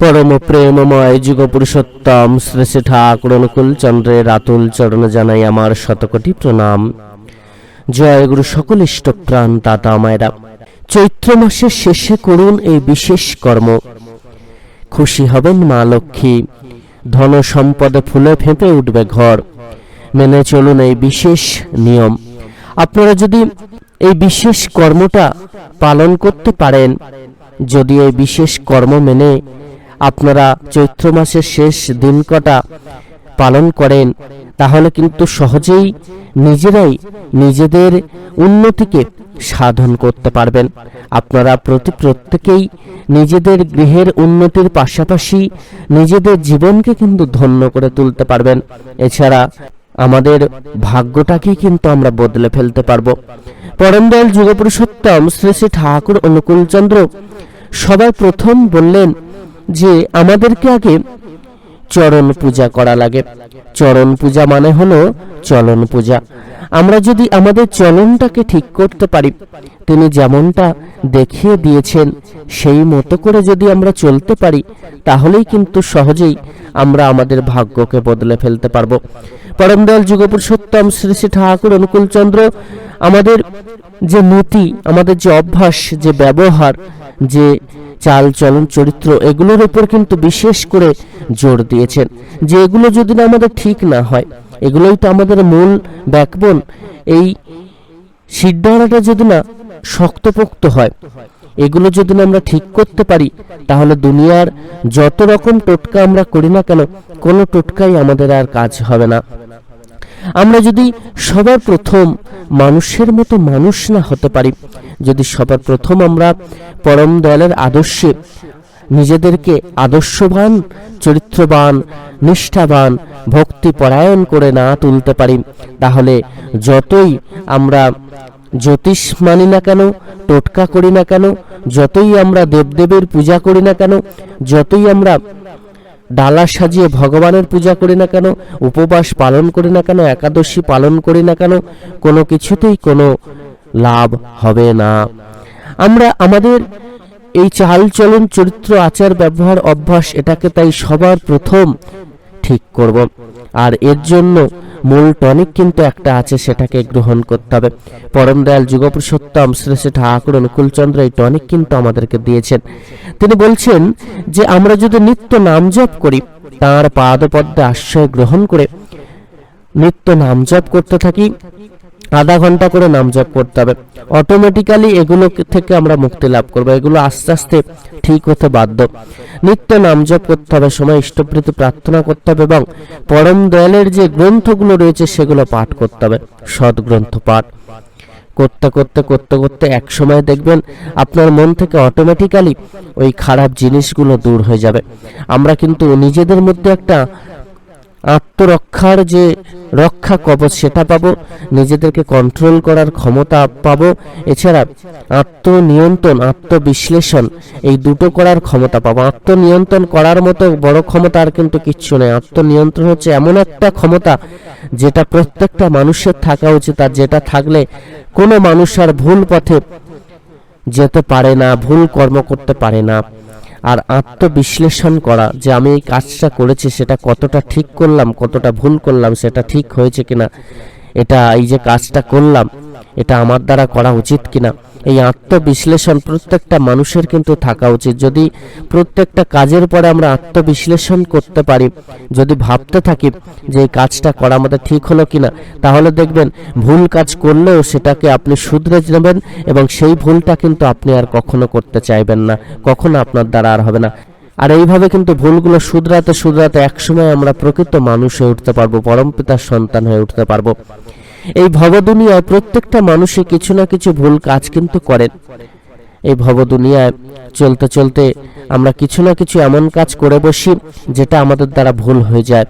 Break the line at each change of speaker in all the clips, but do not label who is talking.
পরম প্রেমময় যুগ পুরুষোত্তম শ্রী শ্রী ঠাকুর অনুকূল চন্দ্রের আতুল চরণে জানাই আমার শতকোটি প্রণাম। জয় গুরু সকল ইষ্টপ্রাণ দাতা মায়েরা। চৈত্র মাসের শেষে করুন এই বিশেষ কর্ম। খুশি হবেন মা লক্ষ্মী। ধন সম্পদে ফুলে ফেঁপে উঠবে ঘর। মেনে চলুন এই বিশেষ নিয়ম। আপনারা যদি এই বিশেষ কর্মটা পালন করতে পারেন, যদি এই বিশেষ কর্ম মেনে আপনারা চৈত্র মাসের শেষ দিন কটা পালন করেন, তাহলে কিন্তু সহজেই নিজেরাই নিজেদের উন্নতিকে সাধন করতে পারবেন। আপনারা প্রতি প্রত্যেকেই নিজেদের গৃহের উন্নতির পাশাপাশি নিজেদের জীবনকে কিন্তু ধন্য করে তুলতে পারবেন। এছাড়া আমাদের ভাগ্যটাকেই কিন্তু আমরা বদলে ফেলতে পারব। পরমদয়াল যুগপুরুষোত্তম শ্রী শ্রী ঠাকুর অনুকূলচন্দ্র সবার প্রথম বললেন যে আমাদেরকে আগে চরণ পূজা করা লাগে। চরণ পূজা মানে হলো চলন পূজা। আমরা যদি আমাদের চলনটাকে ঠিক করতে পারি, তিনি যেমনটা দেখিয়ে দিয়েছেন, সেই মতো করে যদি আমরা চলতে পারি, তাহলেই কিন্তু সহজেই আমরা আমাদের ভাগ্যকে বদলে ফেলতে পারব। পরমদয়াল যুগপুরুষোত্তম শ্রী শ্রী ঠাকুর অনুকূলচন্দ্র আমাদের যে নীতি, আমাদের যে অভ্যাস, যে ব্যবহার, যে চাল, চলন, চরিত্র এগুলোর উপর কিন্তু বিশেষ করে জোর দিয়েছেন। যে এগুলো যদি না আমাদের ঠিক না হয়, এগুলোই তো আমাদের মূল ব্যাকবোন। এই সিদ্ধারাটা যদি না শক্তপোক্ত হয়, এগুলো যদি না আমরা ঠিক করতে পারি, তাহলে দুনিয়ার যত রকম টোটকা আমরা করি না কেন, কোনো টোটকাই আমাদের আর কাজ হবে না। আমরা যদি সবার প্রথম মানুষের মতো মানুষ না হতে পারি, যদি সবার প্রথম আমরা পরম দয়ালের আদর্শে নিজেদেরকে আদর্শবান, চরিত্রবান, নিষ্ঠাবান, ভক্তিপরায়ণ করে না তুলতে পারি, তাহলে যতই আমরা জ্যোতিষ মানি না কেন, টোটকা করি না কেন, যতই আমরা দেবদেবের পূজা করি না কেন, যতই আমরা ডালা সাজিয়ে ভগবানের পূজা করি না কেন, উপবাস পালন করি না কেন, একাদশী পালন করি না কেন, কোনো কিছুতেই কোনো লাভ হবে না। আমরা, আমাদের এই চাল চলন চরিত্র আচার ব্যবহার অভ্যাস এটাকে তাই সবার প্রথম ঠিক করব। আর এর জন্য মূল টনিক কিন্তু একটা আছে, সেটাকে গ্রহণ করতে হবে। পরম দয়াল যুগপুরুষোত্তম শ্রী ঠাকুর অনুকূলচন্দ্র এই টনিক কিন্তু আমাদেরকে দিয়েছেন। তিনি বলছেন যে, আমরা যদি নিত্য নাম জপ করি, তাঁর পাদপদ্মে আশ্রয় গ্রহণ করে নিত্য নাম জপ করতে থাকি আধা ঘণ্টা করে নাম জপ করতে হবে। অটোমেটিক্যালি এগুলো থেকে আমরা মুক্তি লাভ করব। এগুলো আস্তে আস্তে ঠিক হতে বাধ্য। নিত্য নাম জপ করতে হবে, সময় ইষ্টপ্রীতি প্রার্থনা করতে হবে এবং পরম দয়ালের যে গ্রন্থগুলো রয়েছে সেগুলো পাঠ করতে হবে। সৎ গ্রন্থ পাঠ। করতে করতে করতে করতে এক সময় দেখবেন আপনার মন থেকে অটোমেটিক্যালি ওই খারাপ জিনিসগুলো দূর হয়ে যাবে। আমরা কিন্তু নিজেদের মধ্যে একটা আত্মরক্ষার যে রক্ষা কবচ সেটা পাবো, নিজেদেরকে কন্ট্রোল করার ক্ষমতা পাবো, এছাড়া আত্মনিয়ন্ত্রণ, আত্মবিশ্লেষণ, এই দুটো করার ক্ষমতা পাবো। আত্মনিয়ন্ত্রণ করার মতো বড় ক্ষমতা আর কিন্তু কিচ্ছু নেই। আত্মনিয়ন্ত্রণ হচ্ছে এমন একটা ক্ষমতা যেটা প্রত্যেকটা মানুষের থাকা উচিত, আর যেটা থাকলে কোনো মানুষ আর ভুল পথে যেতে পারে না, ভুল কর্ম করতে পারে না। আর আত্মবিশ্লেষণ করা যে আমি এই কাজটা করেছি, সেটা কতটা ঠিক করলাম, কতটা ভুল করলাম, সেটা ঠিক হয়েছে কিনা। এটা এই যে কাজটা করলাম, এটা আমার দ্বারা করা উচিত কিনা? এই আত্মবিশ্লেষণ প্রত্যেকটা মানুষের কিন্তু থাকা উচিত। যদি প্রত্যেকটা কাজের পরে আমরা আত্মবিশ্লেষণ করতে পারি, যদি ভাবতে থাকি যে এই কাজটা করা আমাদের ঠিক হলো কিনা, তাহলে দেখবেন ভুল কাজ করলেও সেটাকে আপনি শুধরে নেবেন এবং সেই ভুলটা কিন্তু আপনি আর কখনো করতে চাইবেন না। কখনো আপনার দ্বারা আর হবে না। আর এইভাবে কিন্তু ভুলগুলো শুধরাতে শুধরাতে একসময় আমরা প্রকৃত মানুষ হয়ে উঠতে পারব, পরম পিতার সন্তান হয়ে উঠতে পারব। এই ভবদুনিয়ায় প্রত্যেকটা মানুষই কিছু না কিছু ভুল কাজ কিন্তু করেন। এই ভব দুনিয়ায় চলতে চলতে আমরা কিছু না কিছু এমন কাজ করে বসি যেটা আমাদের দ্বারা ভুল হয়ে যায়।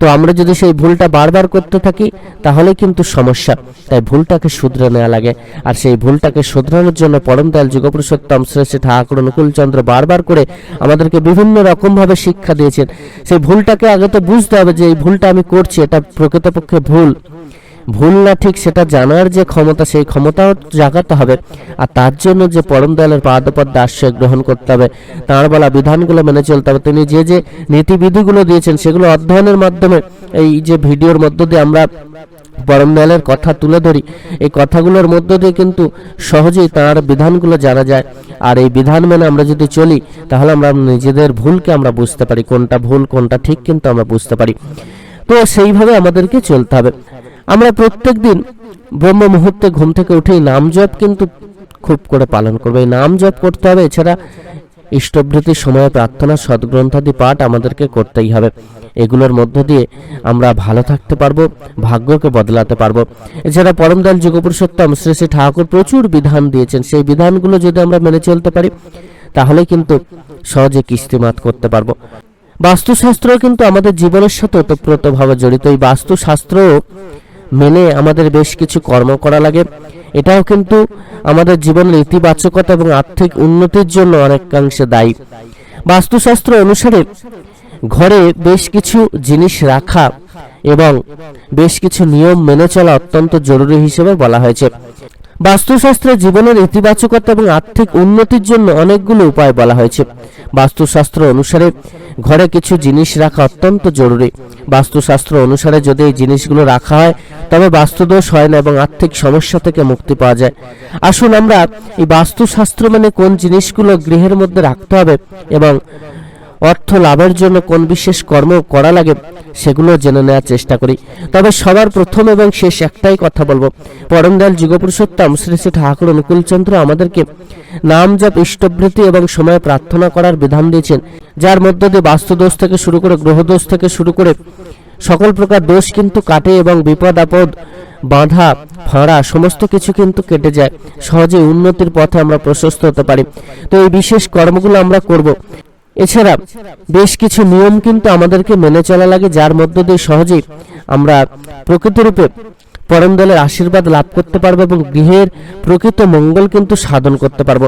তো আমরা যদি সেই ভুলটা বারবার করতে থাকি তাহলে কিন্তু সমস্যা। তাই ভুলটাকে শুধরে নেওয়া লাগে। আর সেই ভুলটাকে শুধরানোর জন্য পরম দয়াল যুগপুরুষোত্তম শ্রেষ্ঠ ঠাকুর অনুকূলচন্দ্র বারবার করে আমাদেরকে বিভিন্ন রকমভাবে শিক্ষা দিয়েছেন। সেই ভুলটাকে আগে তো বুঝতে হবে যে এই ভুলটা আমি করছি, এটা প্রকৃতপক্ষে ভুল। ভুল না ঠিক সেটা জানার যে ক্ষমতা, সেই ক্ষমতাও জাগাতে হবে। আর তার জন্য যে পরম দয়ালের পাদপদ্মে আশ্রয় গ্রহণ করতে হবে, তাঁর বলা বিধানগুলো মেনে চলতে হবে। তিনি যে যে নীতিবিধিগুলো দিয়েছেন, সেগুলো অধ্যয়নের মাধ্যমে এই যে ভিডিওর মধ্য দিয়ে আমরা পরম দয়ালের কথা তুলে ধরি, এই কথাগুলোর মধ্য দিয়ে কিন্তু সহজেই তার বিধানগুলো জানা যায়। আর এই বিধান মেনে আমরা যদি চলি, তাহলে আমরা নিজেদের ভুলকে আমরা বুঝতে পারি, কোনটা ভুল, কোনটা ঠিক কিন্তু আমরা বুঝতে পারি। তো সেইভাবে আমাদেরকে চলতে হবে। আমরা প্রত্যেক দিন ব্রহ্ম মুহূর্তে ঘুম থেকে উঠেই নাম জপ কিন্তু খুব করে পালন করবে। এই নাম জপ করতে হবে, এছাড়া ইষ্টভৃতির সময়ে প্রার্থনা সদ্গ্রন্থাদি পাঠ আমাদেরকে করতেই হবে। এগুলোর মধ্য দিয়ে আমরা ভালো থাকতে পারব, ভাগ্যকে বদলাতে পারব। এছাড়া পরমদয়াল যুগপুরুষোত্তম শ্রী শ্রী ঠাকুর প্রচুর বিধান দিয়েছেন। সেই বিধানগুলো যদি আমরা মেনে চলতে পারি তাহলে কিন্তু সহজে কিস্তিমাত করতে পারব। বাস্তুশাস্ত্র কিন্তু আমাদের জীবনের সাথে ওতপ্রোতভাবে জড়িত। এই বাস্তুশাস্ত্র মেনে আমাদের বেশ কিছু কর্ম করা লাগে। এটাও কিন্তু আমাদের জীবনের ইতিবাচকতা এবং আর্থিক উন্নতির জন্য অনেকাংশে দায়ী। বাস্তুশাস্ত্র অনুসারে ঘরে বেশ কিছু জিনিস রাখা এবং বেশ কিছু নিয়ম মেনে চলা অত্যন্ত জরুরি হিসেবে বলা হয়েছে। বাস্তুশাস্ত্রে জীবনের ইতিবাচকতা এবং আর্থিক উন্নতির জন্য অনেকগুলো উপায় বলা হয়েছে। বাস্তুশাস্ত্র অনুসারে ঘরে কিছু জিনিস রাখা অত্যন্ত জরুরি। বাস্তুশাস্ত্র অনুসারে যদি এই জিনিসগুলো রাখা হয়, তবে বাস্তুদোষ হয় না এবং আর্থিক সমস্যা থেকে মুক্তি পাওয়া যায়। আসুন আমরা এই বাস্তুশাস্ত্র মানে কোন জিনিসগুলো গৃহের মধ্যে রাখতে হবে এবং অর্থ লাভের জন্য কোন বিশেষ কর্ম করা লাগে, সেগুলো জেনে নেওয়ার চেষ্টা করি। তবে সবার প্রথম এবং শেষ একটাই কথা বলব। পরমদয়াল যুগপুরুষোত্তম শ্রী শ্রী ঠাকুর অনুকূলচন্দ্র আমাদেরকে নাম জপ ইষ্টবৃত্তি এবং সময়ে প্রার্থনা করার বিধান দিয়েছেন, যার মধ্য দিয়ে বাস্তুদোষ থেকে শুরু করে গ্রহদোষ থেকে শুরু করে সকল প্রকার দোষ কিন্তু কাটে এবং বিপদ, আপদ, বাধা, ফাঁড়া সমস্ত কিছু কিন্তু কেটে যায়। সহজে উন্নতির পথে আমরা প্রশস্ত হতে পারি। তো এই বিশেষ কর্মগুলো আমরা করব। এছাড়া বেশ কিছু নিয়ম কিন্তু আমাদেরকে মেনে চলা লাগে, যার মধ্য দিয়ে সহজেই আমরা প্রকৃতরূপে পরম দলের আশীর্বাদ লাভ করতে পারব এবং গৃহের প্রকৃত মঙ্গল কিন্তু সাধন করতে পারব।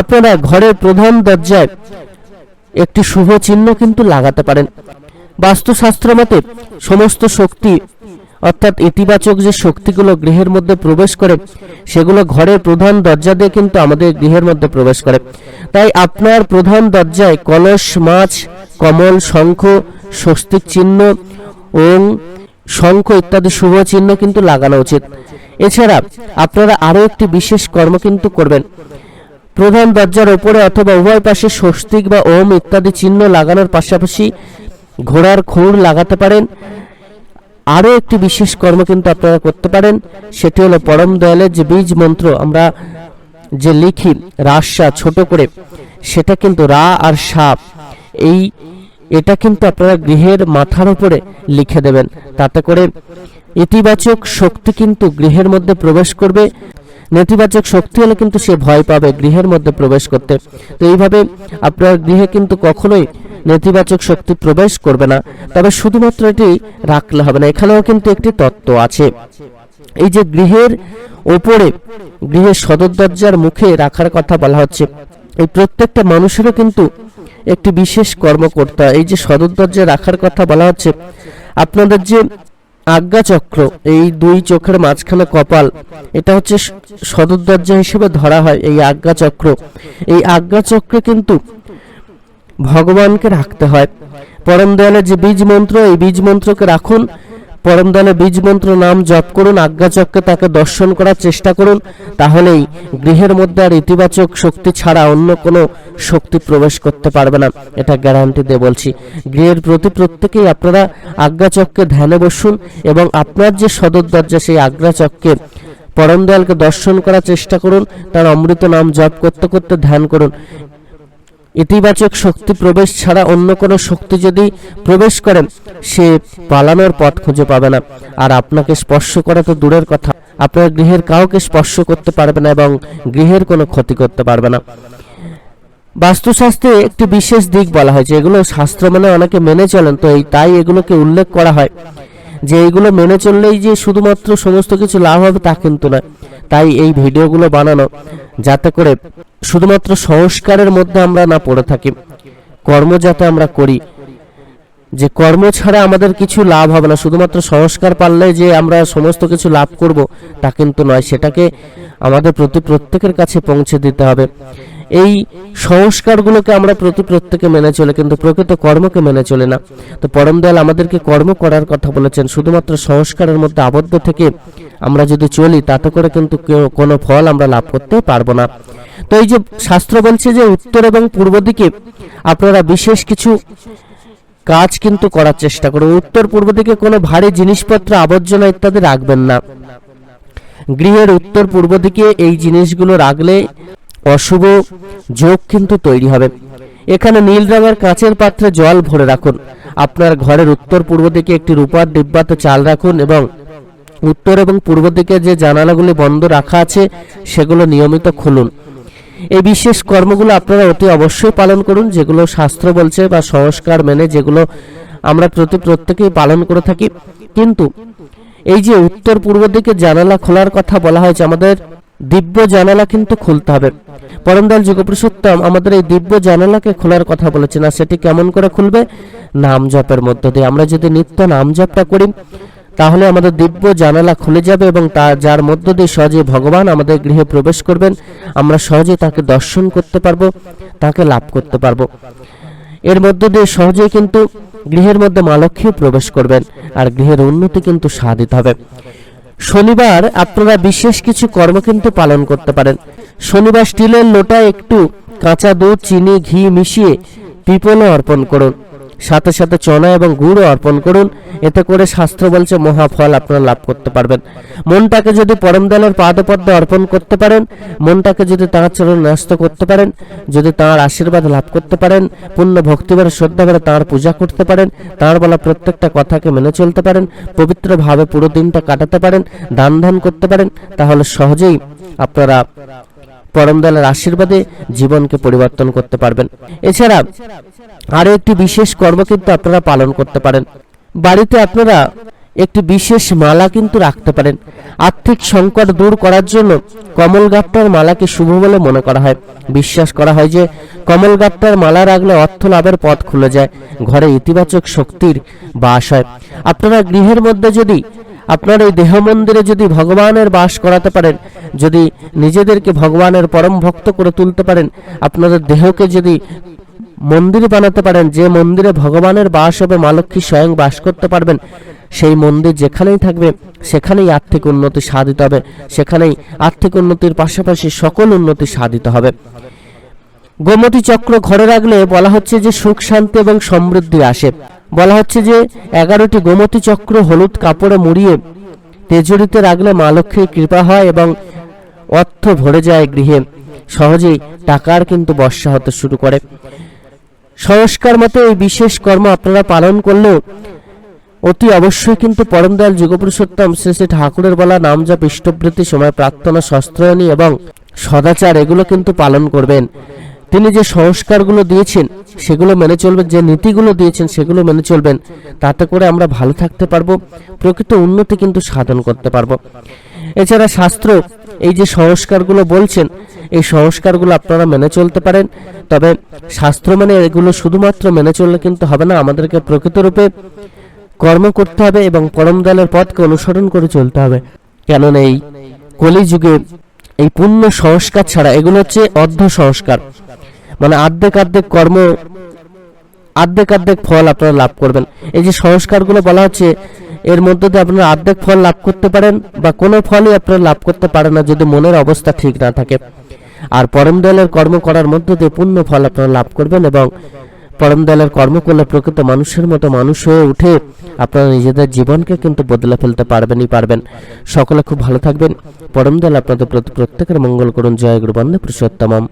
আপনারা ঘরের প্রধান দরজায় একটি শুভ চিহ্ন কিন্তু লাগাতে পারেন। বাস্তুশাস্ত্র মতে সমস্ত শক্তি অর্থাৎ ইতিবাচক যে শক্তিগুলো গৃহের মধ্যে প্রবেশ করে, সেগুলো ঘরের প্রধান দরজা দিয়ে কিন্তু আমাদের গৃহের মধ্যে প্রবেশ করে। তাই আপনার প্রধান দরজায় কলস, মাছ, কমল, শঙ্খ, স্বস্তিক চিহ্ন, ওং, শঙ্খ ইত্যাদি শুভ চিহ্ন কিন্তু লাগানো উচিত। এছাড়া আপনারা আরও একটি বিশেষ কর্ম কিন্তু করবেন। প্রধান দরজার ওপরে অথবা উভয় পাশে স্বস্তিক বা ওম ইত্যাদি চিহ্ন লাগানোর পাশাপাশি ঘোড়ার খুর লাগাতে পারেন। আরও একটি বিশেষ কর্ম কিন্তু আপনারা করতে পারেন, সেটি হলো পরম দয়ালের যে বীজ মন্ত্র, আমরা যে লিখি রাসা ছোট করে, সেটা কিন্তু রা আর সাপ এই, এটা কিন্তু আপনারা গৃহের মাথার উপরে লিখে দেবেন, তাতে করে ইতিবাচক শক্তি কিন্তু গৃহের মধ্যে প্রবেশ করবে, নেতিবাচক শক্তি হলে কিন্তু সে ভয় পাবে গৃহের মধ্যে প্রবেশ করতে। তো এইভাবে আপনার গৃহে কিন্তু কখনোই নেতিবাচক শক্তি প্রবেশ করবে না। তবে শুধুমাত্র এটি রাখলে হবে না, এখানেও কিন্তু একটি তত্ত্ব আছে। এই যে গৃহের ওপরে, গৃহের সদর দরজার মুখে রাখার কথা বলা হচ্ছে, এই প্রত্যেকটা মানুষেরও কিন্তু একটি বিশেষ কর্ম করতে হয় এই যে সদর দরজায় রাখার কথা বলা হচ্ছে, আপনাদের যে আজ্ঞা চক্র, এই দুই চোখের মাঝখানে কপাল, এটা হচ্ছে সদর দরজা হিসেবে ধরা হয়, এই আজ্ঞা চক্র। এই আজ্ঞা চক্রে কিন্তু ভগবানকে রাখতে হয়। পরম দয়ালের যে বীজ মন্ত্র, এই বীজ মন্ত্রকে রাখুন। পরম দয়ালের বীজ মন্ত্র নাম জপ করুন আজ্ঞাচক্রে তাকে দর্শন করার চেষ্টা করুন। তাহলেই গৃহের মধ্যে আর ইতিবাচক শক্তি ছাড়া অন্য কোনো শক্তি প্রবেশ করতে পারবে না। এটা গ্যারান্টি দিয়ে বলছি। গৃহের প্রতি প্রত্যেকেই আপনারা আজ্ঞাচক্রে ধ্যানে বসুন এবং আপনার যে সদর দরজা, সেই আজ্ঞাচক্রে পরম দয়ালকে দর্শন করার চেষ্টা করুন। তার অমৃত নাম জপ করতে করতে ধ্যান করুন। ইতিবাচক শক্তি প্রবেশ ছাড়া অন্য কোনো শক্তি যদি প্রবেশ করেন সে পালানোর পথ খুঁজে পাবে না। আর আপনাকে স্পর্শ করা তো দূরের কথা। আপনার গৃহের কাউকে স্পর্শ করতে পারবে না এবং গৃহের কোনো ক্ষতি করতে পারবে না। বাস্তুশাস্ত্রে একটি বিশেষ দিক বলা হয়েছে এগুলো শাস্ত্র মানে অনেকে মেনে চলেন, তো এই তাই এগুলোকে উল্লেখ করা হয়। যে এইগুলো মেনে চললেই যে শুধুমাত্র সমস্ত কিছু লাভ হবে তা কিন্তু নয়। তাই এই ভিডিওগুলো বানানো, যাতে করে শুধুমাত্র সংস্কারের মধ্যে আমরা না পড়ে থাকি। কর্ম যাতে আমরা করি। যে কর্ম ছাড়া আমাদের কিছু লাভ হবে না। শুধুমাত্র সংস্কার পারলে যে আমরা সমস্ত কিছু লাভ করব তা কিন্তু নয়। সেটাকে আমাদের প্রতি প্রত্যেকের কাছে পৌঁছে দিতে হবে। এই সংস্কারগুলোকে আমরা প্রতি প্রত্যেকে মেনে চলে, কিন্তু প্রকৃত কর্মকে মেনে চলে না। তো পরম দয়াল আমাদেরকে কর্ম করার কথা বলেছেন, শুধুমাত্র সংস্কারের মধ্যে আবদ্ধ থেকে আমরা যদি চলি, তাতে করে কিন্তু কোনো ফল আমরা লাভ করতে পারব না। তো এই যে শাস্ত্র বলছে যে উত্তর এবং পূর্ব দিকে আপনারা বিশেষ কিছু কাজ কিন্তু করার চেষ্টা করুন। উত্তর পূর্ব দিকে কোনো ভারী জিনিসপত্র, আবর্জনা ইত্যাদি রাখবেন না। গৃহের উত্তর পূর্ব দিকে এই জিনিসগুলো রাখলে অশুভ যোগ কিন্তু তৈরি হবে। এখানে নীল রঙের কাঁচের পাত্রে জল ভরে রাখুন। আপনার ঘরের উত্তর পূর্ব দিকে একটি রূপার ডিব্বাতে চাল রাখুন এবং উত্তর এবং পূর্ব দিকে যে জানালাগুলি বন্ধ রাখা আছে, সেগুলো নিয়মিত খুলুন। এই বিশেষ কর্মগুলো আপনারা অতি অবশ্যই পালন করুন, যেগুলো শাস্ত্র বলছে বা সংস্কার মেনে যেগুলো আমরা প্রতি প্রত্যেকেই পালন করে থাকি। কিন্তু এই যে উত্তর পূর্ব দিকে জানালা খোলার কথা বলা হয়েছে, আমাদের দিব্য জানালা কিন্তু খুলতে হবে। পরমদয়াল যুগপুরুষোত্তম আমাদের এই দিব্য জানালাকে খোলার কথা বলেছেন, আর সেটি কেমন করে খুলবে? নাম জপের মধ্য দিয়ে। আমরা যদি নিত্য নাম জপটা করি, তাহলে আমাদের দিব্য জানালা খুলে যাবে এবং তা, যার মধ্য দিয়ে সহজে ভগবান আমাদের গৃহে প্রবেশ করবেন, আমরা সহজে তাকে দর্শন করতে পারব, তাকে লাভ করতে পারব। এর মধ্য দিয়ে সহজেই কিন্তু গৃহের মধ্যে মা লক্ষ্মী প্রবেশ করবেন, আর গৃহের উন্নতি কিন্তু সাধিত হবে। শনিবার আপনারা বিশেষ কিছু কর্ম কিন্তু পালন করতে পারেন। শনিবার স্টিলের লোটায় একটু কাঁচা দুধ, চিনি, ঘি মিশিয়ে পিপলও অর্পণ করুন। সাথে সাথে চনা এবং গুড়ও অর্পণ করুন। এতে করে শাস্ত্র বলছে মহাফল আপনারা লাভ করতে পারবেন। মনটাকে যদি পরম দয়ালের পাদপদ্মে অর্পণ করতে পারেন, মনটাকে যদি তাঁর চরণ ন্যস্ত করতে পারেন, যদি তাঁর আশীর্বাদ লাভ করতে পারেন, পূর্ণ ভক্তিবারে শ্রদ্ধা করে তাঁর পূজা করতে পারেন, তাঁর বলা প্রত্যেকটা কথাকে মেনে চলতে পারেন, পবিত্রভাবে পুরো দিনটা কাটাতে পারেন, দান ধ্যান করতে পারেন, তাহলে সহজেই আপনারা পরম দয়ালের আশীর্বাদে জীবনকে পরিবর্তন করতে পারবেন। এছাড়া আরও একটি বিশেষ কর্ম কিন্তু আপনারা পালন করতে পারেন। বাড়িতে আপনারা একটি বিশেষ মালা কিন্তু রাখতে পারেন। আর্থিক সংকট দূর করার জন্য কমল গাপ্টার মালাকে শুভ বলে মনে করা হয়। বিশ্বাস করা হয় যে কমল গাপ্টার মালা রাখলে অর্থ লাভের পথ খুলে যায়। ঘরে ইতিবাচক শক্তির বাস হয়। আপনারা গৃহের মধ্যে যদি আপনার এই দেহ মন্দিরে যদি ভগবানের বাস করাতে পারেন, যদি নিজেদেরকে ভগবানের পরম ভক্ত করে তুলতে পারেন, আপনাদের দেহকে যদি মন্দির বানাতে পারেন, যে মন্দিরে ভগবানের বাস হবে, মা লক্ষ্মী স্বয়ং বাস করতে পারবেন, সেই মন্দির যেখানেই থাকবে, সেখানেই আর্থিক উন্নতি সাধিত হবে, সেখানেই আর্থিক উন্নতির পাশাপাশি সকল উন্নতি সাধিত হবে। গোমতী চক্র ঘরে রাখলে বলা হচ্ছে যে সুখ, শান্তি এবং সমৃদ্ধি আসে। বলা হচ্ছে যে এগারোটি গোমতী চক্র হলুদ কাপড়ে মুড়িয়ে তেজুরিতে রাখলে মা লক্ষ্মীর কৃপা হয় এবং অর্থ ভরে যায় গৃহে। সহজেই টাকার কিন্তু বর্ষা হতে শুরু করে। সংস্কার মতে এই বিশেষ কর্ম আপনারা পালন করলেও অতি অবশ্যই কিন্তু পরম দয়াল যুগপুরুষোত্তম শ্রী শ্রী ঠাকুরের বলা নাম জপ ইষ্টবৃত্তি সময় প্রার্থনা শস্ত্রায়নী এবং সদাচার এগুলো কিন্তু পালন করবেন। তিনি যে সংস্কারগুলো দিয়েছেন, সেগুলো মেনে চলবেন, যে নীতিগুলো দিয়েছেন, সেগুলো মেনে চলবেন। তাতে করে আমরা ভালো থাকতে পারব, প্রকৃত উন্নতি কিন্তু সাধন করতে পারব। এছাড়া শাস্ত্র এই যে সংস্কারগুলো বলছেন, এই সংস্কারগুলো আপনারা মেনে চলতে পারেন। তবে শাস্ত্র মানে এগুলো শুধুমাত্র মেনে চললে কিন্তু হবে না, আমাদেরকে প্রকৃতরূপে কর্ম করতে হবে এবং পরম দয়ালের পথকে অনুসরণ করে চলতে হবে। কেননা এই কলিযুগে এই পূর্ণ সংস্কার ছাড়া এগুলো হচ্ছে অর্ধ সংস্কার। মানে আর্ধেক আর্ধেক কর্ম, আর্ধেক আর্ধেক ফল আপনারা লাভ করবেন। এই যে সংস্কারগুলো বলা হচ্ছে, এর মধ্যে দিয়ে আপনারা অর্ধেক ফল লাভ করতে পারেন বা কোনো ফলই আপনারা লাভ করতে পারেন না যদি মনের অবস্থা ঠিক না থাকে। আর পরম দয়ালের কর্ম করার মধ্য দিয়ে পূর্ণ ফল আপনারা লাভ করবেন এবং পরম দয়ালের কর্ম করলে প্রকৃত মানুষের মতো মানুষ হয়ে উঠে আপনারা নিজেদের জীবনকে কিন্তু বদলে ফেলতে পারবেনই পারবেন। সকলে খুব ভালো থাকবেন। পরম দয়াল আপনাদের প্রতি প্রত্যেকের মঙ্গল করুন। জয় গুরু বন্দে পুরুষোত্তমম।